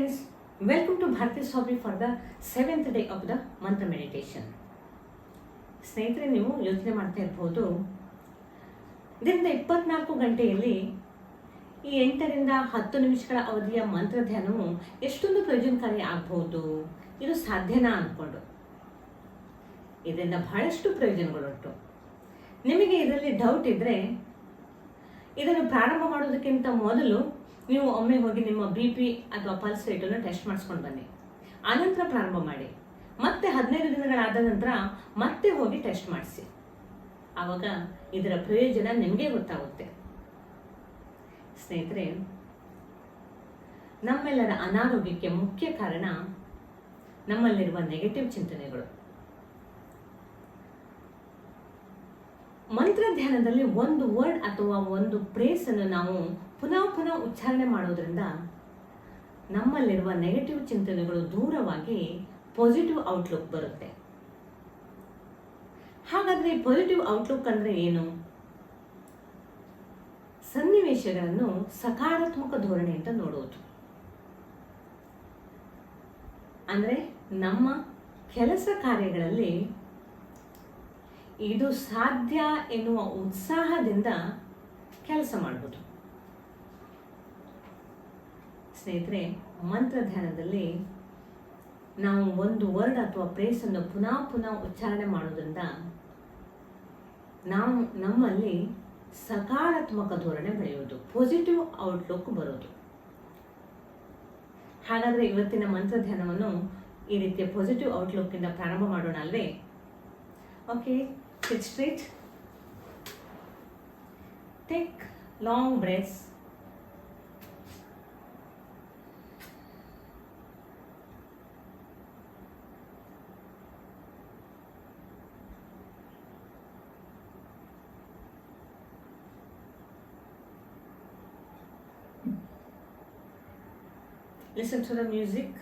friends, welcome to Bharati Hobby for the seventh day of the mantra meditation ಸ್ನೇಹಿತರೆ ನೀವು ಯೋಚನೆ ಮಾಡ್ತಾ ಇರ್ಬೋದು. ದಿನದ ಇಪ್ಪತ್ನಾಲ್ಕು ಗಂಟೆಯಲ್ಲಿ ಈ ಎಂಟರಿಂದ ಹತ್ತು ನಿಮಿಷಗಳ ಅವಧಿಯ ಮಂತ್ರ ಧ್ಯಾನವು ಎಷ್ಟೊಂದು ಪ್ರಯೋಜನಕಾರಿ ಆಗ್ಬೋದು. ಇದು ಸಾಧ್ಯನಾ ಅಂದ್ಕೊಂಡು ಇದರಿಂದ ಬಹಳಷ್ಟು ಪ್ರಯೋಜನಗಳುಂಟು. ನಿಮಗೆ ಇದರಲ್ಲಿ ಡೌಟ್ ಇದ್ದರೆ ಇದನ್ನು ಪ್ರಾರಂಭ ಮಾಡೋದಕ್ಕಿಂತ ಮೊದಲು ನೀವು ಒಮ್ಮೆ ಹೋಗಿ ನಿಮ್ಮ ಬಿ ಪಿ ಅಥವಾ ಪಲ್ಸ್ ರೇಟನ್ನು ಟೆಸ್ಟ್ ಮಾಡಿಸ್ಕೊಂಡು ಬನ್ನಿ. ಆನಂತರ ಪ್ರಾರಂಭ ಮಾಡಿ. ಮತ್ತೆ ಹದಿನೈದು ದಿನಗಳಾದ ನಂತರ ಮತ್ತೆ ಹೋಗಿ ಟೆಸ್ಟ್ ಮಾಡಿಸಿ. ಆವಾಗ ಇದರ ಪ್ರಯೋಜನ ನಿಮಗೆ ಗೊತ್ತಾಗುತ್ತೆ. ಸ್ನೇಹಿತರೆ, ನಮ್ಮೆಲ್ಲರ ಅನಾರೋಗ್ಯಕ್ಕೆ ಮುಖ್ಯ ಕಾರಣ ನಮ್ಮಲ್ಲಿರುವ ನೆಗೆಟಿವ್ ಚಿಂತನೆಗಳು. ಮಂತ್ರ ಧ್ಯಾನದಲ್ಲಿ ಒಂದು ವರ್ಡ್ ಅಥವಾ ಒಂದು ಪ್ರೇಸ್ ಅನ್ನು ನಾವು ಪುನಃ ಪುನಃ ಉಚ್ಚಾರಣೆ ಮಾಡೋದ್ರಿಂದ ನಮ್ಮಲ್ಲಿರುವ ನೆಗೆಟಿವ್ ಚಿಂತನೆಗಳು ದೂರವಾಗಿ ಪಾಸಿಟಿವ್ ಔಟ್ಲುಕ್ ಬರುತ್ತೆ. ಹಾಗಾದ್ರೆ ಪಾಸಿಟಿವ್ ಔಟ್ಲುಕ್ ಅಂದ್ರೆ ಏನು? ಸನ್ನಿವೇಶಗಳನ್ನು ಸಕಾರಾತ್ಮಕ ಧೋರಣೆ ಅಂತ ನೋಡುವುದು ಅಂದ್ರೆ ನಮ್ಮ ಕೆಲಸ ಕಾರ್ಯಗಳಲ್ಲಿ ಇದು ಸಾಧ್ಯ ಎನ್ನುವ ಉತ್ಸಾಹದಿಂದ ಕೆಲಸ ಮಾಡ್ಬೋದು. ಸ್ನೇಹಿತರೆ ಮಂತ್ರ ಧ್ಯಾನದಲ್ಲಿ ನಾವು ಒಂದು ವರ್ಡ್ ಅಥವಾ ಪ್ರೇಸ್ ಅನ್ನು ಪುನಃ ಪುನಃ ಉಚ್ಚಾರಣೆ ಮಾಡೋದ್ರಿಂದ ನಾವು ನಮ್ಮಲ್ಲಿ ಸಕಾರಾತ್ಮಕ ಧೋರಣೆ ಬೆಳೆಯೋದು ಪಾಸಿಟಿವ್ ಔಟ್ಲುಕ್ ಬರೋದು. ಹಾಗಾದ್ರೆ ಇವತ್ತಿನ ಮಂತ್ರ ಧ್ಯಾನವನ್ನು ಈ ರೀತಿಯ ಪಾಸಿಟಿವ್ ಔಟ್ಲುಕ್ ಇಂದ ಪ್ರಾರಂಭ ಮಾಡೋಣ ಅಲ್ವೇ okay sit straight take long breaths. Listen to the music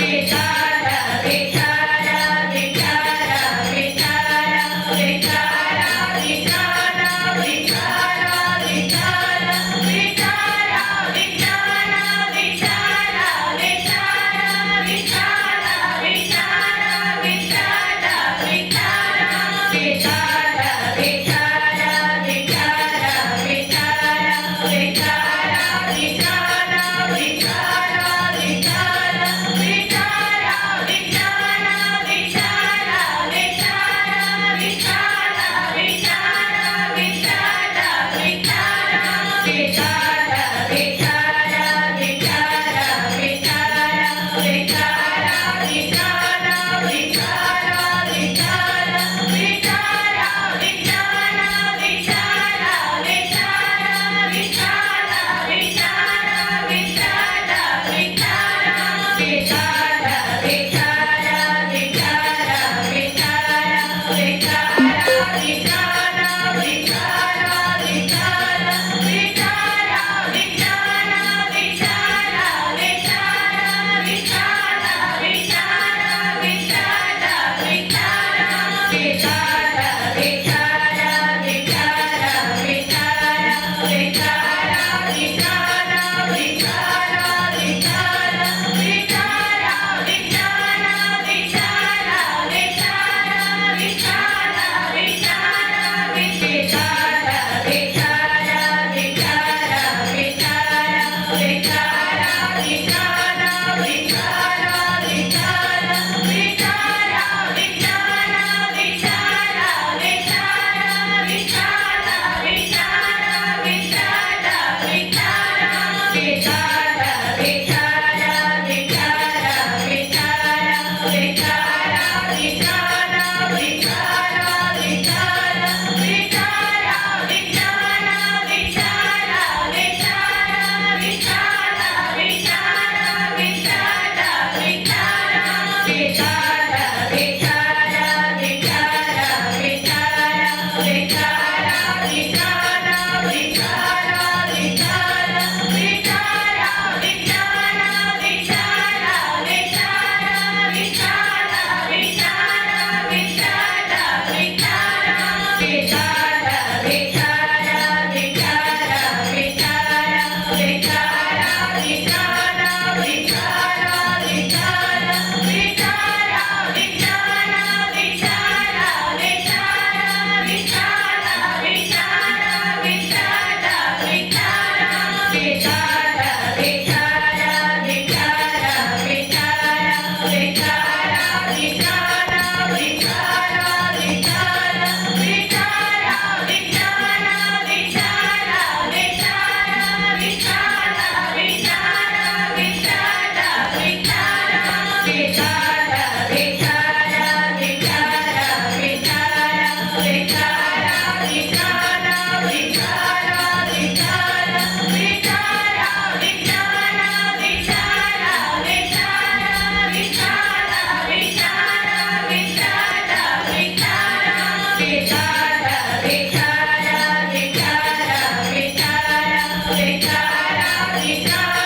里的。Happy Hare Hare Take care.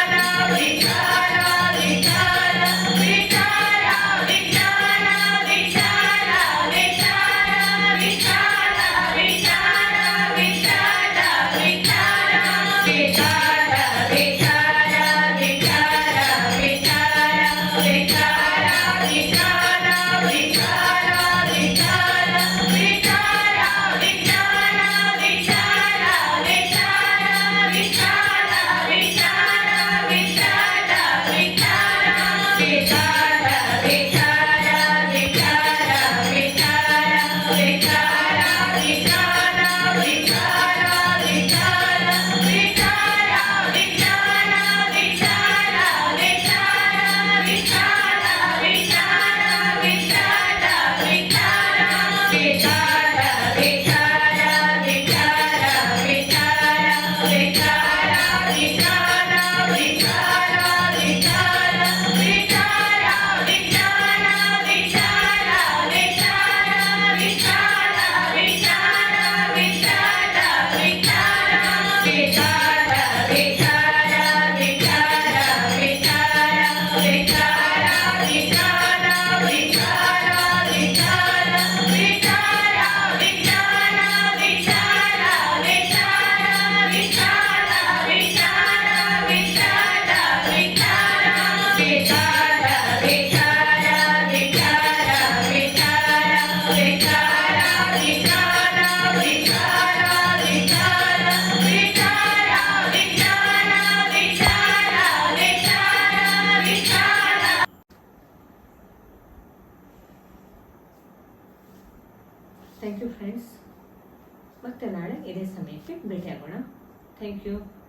Thank you.